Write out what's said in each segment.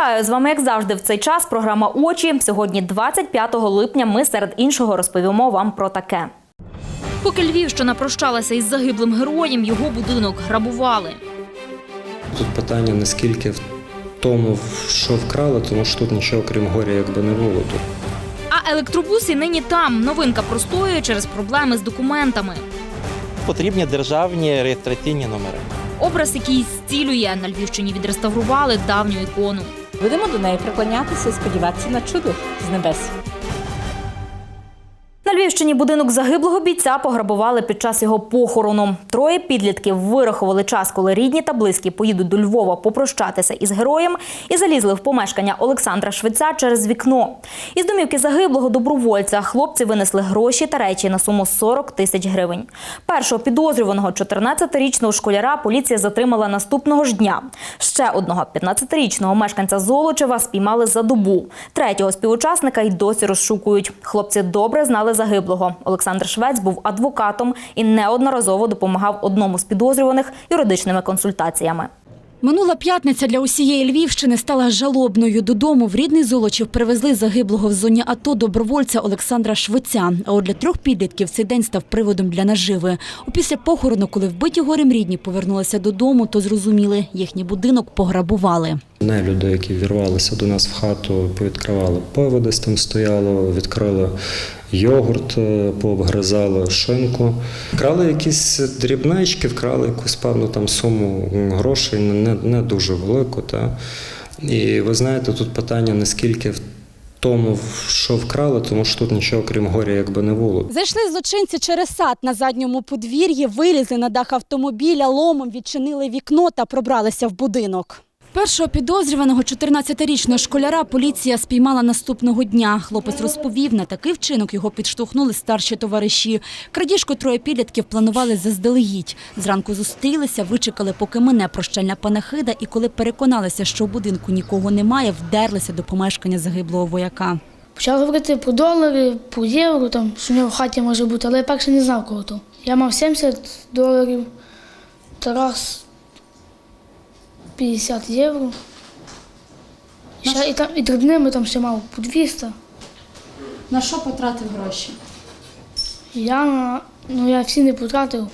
Вітаю з вами, як завжди, в цей час. Програма Очі. Сьогодні, 25 липня. Ми серед іншого розповімо вам про таке. Поки Львівщина прощалася із загиблим героєм, його будинок грабували. Тут питання не скільки в тому, що вкрали, тому що тут нічого крім горя якби не було тут. А електробуси нині там. Новинка простоює через проблеми з документами. Потрібні державні реєстраційні номери. Образ, який зцілює на Львівщині, відреставрували давню ікону. Будемо до неї приклонятися і сподіватися на чудо з небес. Львівщині будинок загиблого бійця пограбували під час його похорону. Троє підлітків вирахували час, коли рідні та близькі поїдуть до Львова попрощатися із героєм і залізли в помешкання Олександра Швеця через вікно. Із домівки загиблого добровольця хлопці винесли гроші та речі на суму 40 тисяч гривень. Першого підозрюваного 14-річного школяра поліція затримала наступного ж дня. Ще одного 15-річного мешканця Золочева спіймали за добу. Третього співучасника й досі розшукують. Хлопці добре знали загиблого. Олександр Швець був адвокатом і неодноразово допомагав одному з підозрюваних юридичними консультаціями. Минула п'ятниця для усієї Львівщини стала жалобною. Додому в рідний Золочів привезли загиблого в зоні АТО добровольця Олександра Швеця. А от для трьох підлітків цей день став приводом для наживи. Опісля похорону, коли вбиті горем рідні повернулися додому, то зрозуміли, їхній будинок пограбували. Не люди, які вірвалися до нас в хату, повідкривали пиво, десь там стояло, відкрили йогурт, е, пообгризали шинку. Вкрали якісь дрібнички, вкрали якусь певну там суму грошей, не, не дуже велику. Та. І ви знаєте, тут питання не скільки в тому, що вкрали, тому що тут нічого крім горя якби не було. Зайшли злочинці через сад на задньому подвір'ї, вилізли на дах автомобіля, ломом відчинили вікно та пробралися в будинок. Першого підозрюваного 14-річного школяра поліція спіймала наступного дня. Хлопець розповів, на такий вчинок його підштовхнули старші товариші. Крадіжку троє підлітків планували заздалегідь. Зранку зустрілися, вичекали, поки мине прощальна панахида, і коли переконалися, що в будинку нікого немає, вдерлися до помешкання загиблого вояка. Почав говорити про долари, про євро, там, що в нього в хаті може бути, але я перше не знав кого то. Я мав 70 доларів, Тарас 50 євро. І, ще, і, там, і дрібними там ще мав по 200. На що потратив гроші? Я, на- ну, я всі не потратив.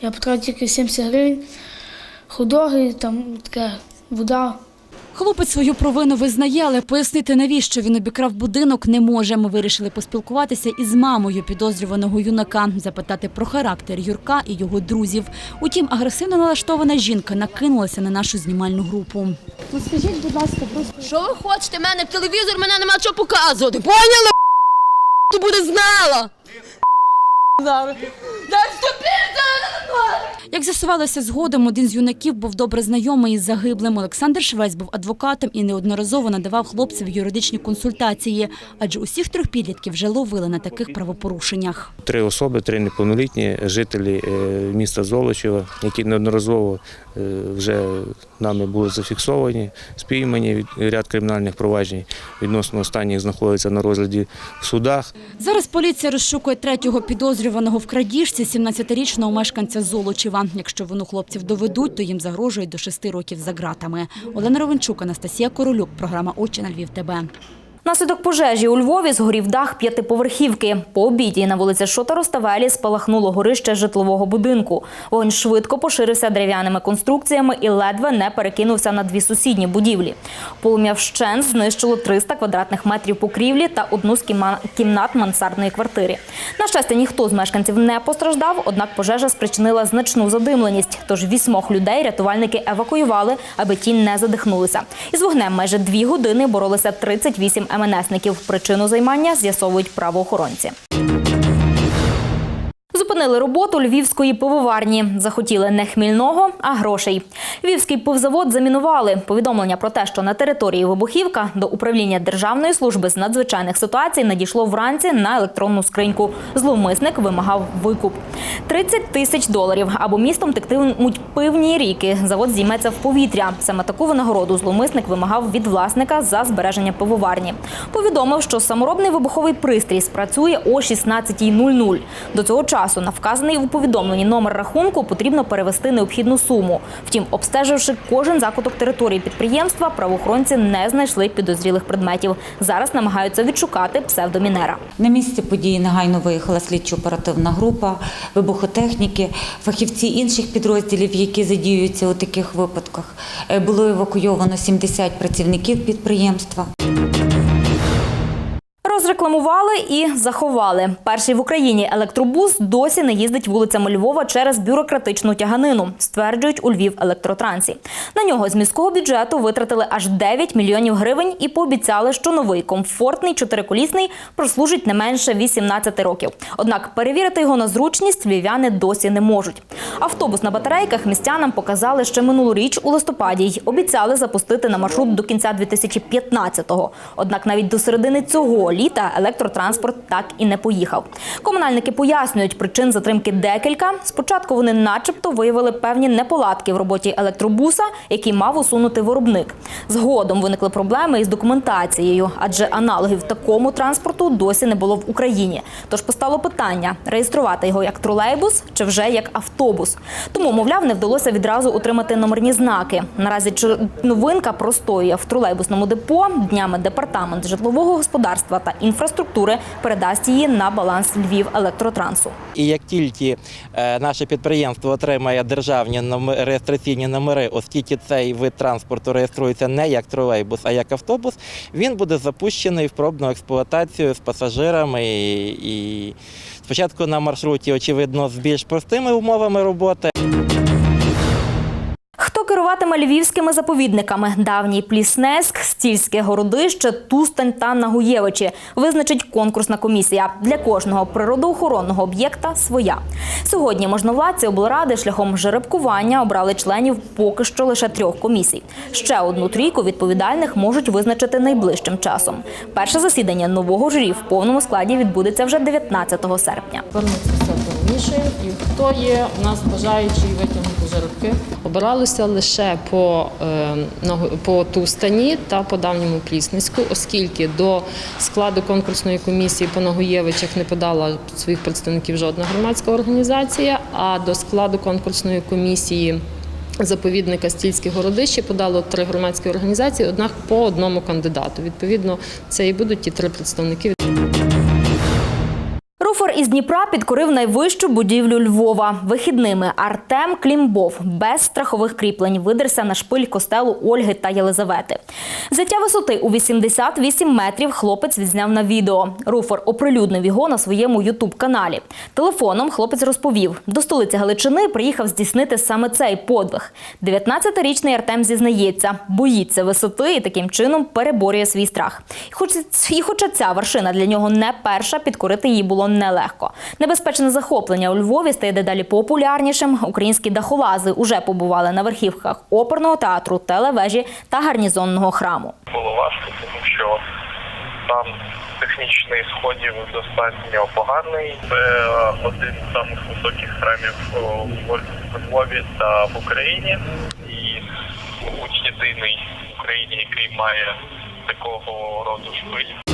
Я потратив тільки 70 гривень. Ходоги, там таке, вода. Хлопець свою провину визнає, але пояснити, навіщо він обікрав будинок, не може. Ми вирішили поспілкуватися із мамою підозрюваного юнака, запитати про характер Юрка і його друзів. Утім, агресивно налаштована жінка накинулася на нашу знімальну групу. Ну скажіть, будь ласка, просто Що ви хочете? Мене телевізор, мене нема що показувати. Поняли? Ти буде знала. Зараз. Дай вступити! Як з'ясувалося згодом, один з юнаків був добре знайомий із загиблим. Олександр Швець був адвокатом і неодноразово надавав хлопцеві юридичні консультації, адже усіх трьох підлітків вже ловили на таких правопорушеннях. Три особи, три неповнолітні жителі е, міста Золочева, які неодноразово е, вже нами були зафіксовані, спіймані від- ряд кримінальних проваджень відносно останніх знаходяться на розгляді в судах. Зараз поліція розшукує третього підозрюваного в крадіжці 17-річного мешканця Золочева. Якщо вину хлопців доведуть, то їм загрожує до шести років за ґратами. Олена Ровенчук, Анастасія Королюк, програма «Очі на Львів. ТБ». Наслідок пожежі у Львові згорів дах п'ятиповерхівки. По обіді на вулиці Шота Роставелі спалахнуло горище житлового будинку. Вогонь швидко поширився дерев'яними конструкціями і ледве не перекинувся на дві сусідні будівлі. Полум'я вщент знищило 300 квадратних метрів покрівлі та одну з кімнат мансардної квартири. На щастя, ніхто з мешканців не постраждав, однак пожежа спричинила значну задимленість. Тож вісьмох людей рятувальники евакуювали, аби ті не задихнулися. Із вогнем майже дві години боролися 38 МНСників. Причину займання з'ясовують правоохоронці. Зупинили роботу львівської пивоварні. Захотіли не хмільного, а грошей. Львівський пивзавод замінували. Повідомлення про те, що на території вибухівка до управління Державної служби з надзвичайних ситуацій надійшло вранці на електронну скриньку. Зловмисник вимагав викуп. 30 тисяч доларів або містом тектимуть пивні ріки. Завод зійметься в повітря. Саме таку винагороду зловмисник вимагав від власника за збереження пивоварні. Повідомив, що саморобний вибуховий пристрій спрацює о 16.00. До цього часу на вказаний у повідомленні номер рахунку потрібно перевести необхідну суму. Втім, обстеживши кожен закуток території підприємства, правоохоронці не знайшли підозрілих предметів. Зараз намагаються відшукати псевдомінера. На місце події негайно виїхала слідчо-оперативна група, вибухотехніки, фахівці інших підрозділів, які задіюються у таких випадках. Е, Було евакуйовано 70 працівників підприємства. Розрекламували і заховали. Перший в Україні електробус досі не їздить вулицями Львова через бюрократичну тяганину, стверджують у Львів електротрансі. На нього з міського бюджету витратили аж 9 мільйонів гривень і пообіцяли, що новий комфортний чотириколісний прослужить не менше 18 років. Однак перевірити його на зручність львів'яни досі не можуть. Автобус на батарейках містянам показали ще минулоріч у листопаді й обіцяли запустити на маршрут до кінця 2015-го. Однак навіть до середини цього літа електротранспорт так і не поїхав. Комунальники пояснюють, причин затримки декілька. Спочатку вони, начебто, виявили певні неполадки в роботі електробуса, який мав усунути виробник. Згодом виникли проблеми із документацією, адже аналогів такому транспорту досі не було в Україні. Тож постало питання: реєструвати його як тролейбус чи вже як автобус. Тому, мовляв, не вдалося відразу отримати номерні знаки. Наразі новинка простоює в тролейбусному депо. Днями департамент житлового господарства та інфраструктури передасть її на баланс Львів електротрансу. І як тільки е, наше підприємство отримає державні номе- реєстраційні номери, оскільки цей вид транспорту реєструється не як тролейбус, а як автобус, він буде запущений в пробну експлуатацію з пасажирами і спочатку на маршруті, очевидно, з більш простими умовами роботи. Львівськими заповідниками? Давній Пліснеськ, Стільське городище, Тустань та Нагуєвичі визначить конкурсна комісія. Для кожного природоохоронного об'єкта своя. Сьогодні можновладці облради шляхом жеребкування обрали членів поки що лише трьох комісій. Ще одну трійку відповідальних можуть визначити найближчим часом. Перше засідання нового журі в повному складі відбудеться вже 19 серпня. Вернуться. І хто є у нас бажаючий витягнути жеребки? Обиралися лише по, е, по Тустані та по давньому Плісницьку, оскільки до складу конкурсної комісії по Нагуєвичах не подала своїх представників жодна громадська організація, а до складу конкурсної комісії. Заповідника Стільське городище подало три громадські організації, однак по одному кандидату. Відповідно, це і будуть ті три представники із Дніпра підкорив найвищу будівлю Львова. Вихідними Артем Клімбов без страхових кріплень видерся на шпиль костелу Ольги та Єлизавети. Взяття висоти у 88 метрів хлопець відзняв на відео. Руфер оприлюднив його на своєму ютуб-каналі. Телефоном хлопець розповів, до столиці Галичини приїхав здійснити саме цей подвиг. 19-річний Артем зізнається, боїться висоти і таким чином переборює свій страх. І хоч, і хоча ця вершина для нього не перша, підкорити її було нелегко. Небезпечне захоплення у Львові стає дедалі популярнішим. Українські дахолази уже побували на верхівках оперного театру, телевежі та гарнізонного храму. було важко, тому що стан технічний сходів достатньо поганий. Це один з самих високих храмів в Львові та в Україні. І мабуть, єдиний в Україні, який має такого роду шпиль.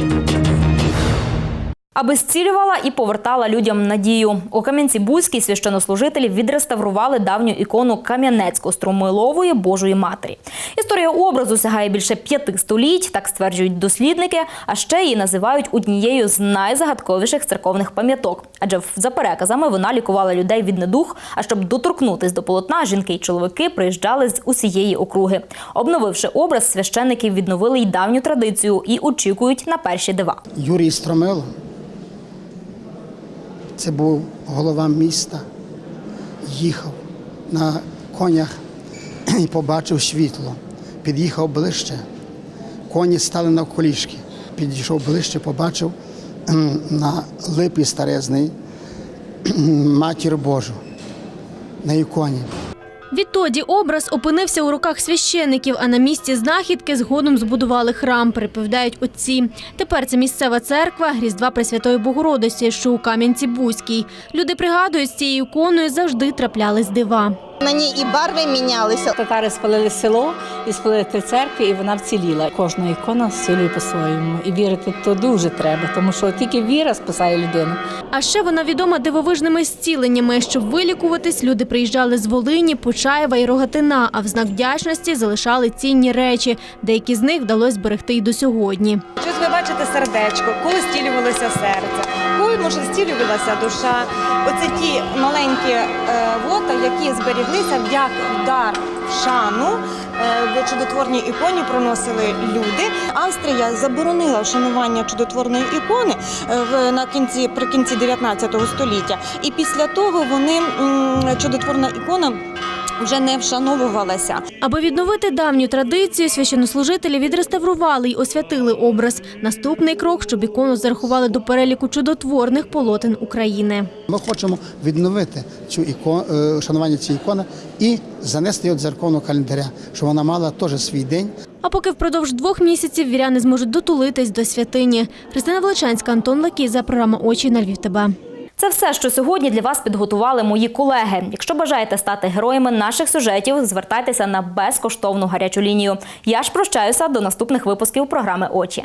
Аби зцілювала і повертала людям надію. У Кам'янці-Бузькій священнослужителі відреставрували давню ікону Кам'янецько-Стромилової Божої Матері. Історія образу сягає більше п'яти століть, так стверджують дослідники, а ще її називають однією з найзагадковіших церковних пам'яток. Адже за переказами вона лікувала людей від недух. А щоб доторкнутись до полотна, жінки й чоловіки приїжджали з усієї округи. Обновивши образ, священники відновили й давню традицію і очікують на перші дива. Юрій Стромило. Це був голова міста. Їхав на конях і побачив світло. Під'їхав ближче. Коні стали на колішки. Підійшов ближче, побачив на липі старезний матір Божу на іконі. Відтоді образ опинився у руках священиків, а на місці знахідки згодом збудували храм, переповідають отці. Тепер це місцева церква Різдва Пресвятої Богородиці, що у Кам'янці-Бузькій. Люди пригадують, з цією іконою завжди траплялись дива. На ній і барви мінялися. Татари спалили село і спалили три церкви, і вона вціліла. Кожна ікона зцілює по-своєму. І вірити то дуже треба, тому що тільки віра спасає людину. А ще вона відома дивовижними зціленнями. Щоб вилікуватись, люди приїжджали з Волині, Почаєва і Рогатина, а в знак вдячності залишали цінні речі. Деякі з них вдалося зберегти й до сьогодні. Щось ви бачите сердечко, коли стілювалося серце, може стілювалася душа. Оце ті маленькі е, вота, які зберіглися як дар шану. е, В чудотворній іконі проносили люди. Австрія заборонила вшанування чудотворної ікони е, на кінці при кінці 19 століття. І після того вони чудотворна ікона вже не вшановувалася. Аби відновити давню традицію, священнослужителі відреставрували й освятили образ. Наступний крок, щоб ікону зарахували до переліку чудотворних полотен України. Ми хочемо відновити цю ікону, шанування цієї ікони і занести її до церковного календаря, щоб вона мала теж свій день. А поки впродовж двох місяців віряни зможуть дотулитись до святині. Христина Величанська, Антон Лакіза, програма Очі на Львів. ТБ. Це все, що сьогодні для вас підготували мої колеги. Якщо бажаєте стати героями наших сюжетів, звертайтеся на безкоштовну гарячу лінію. Я ж прощаюся до наступних випусків програми Очі.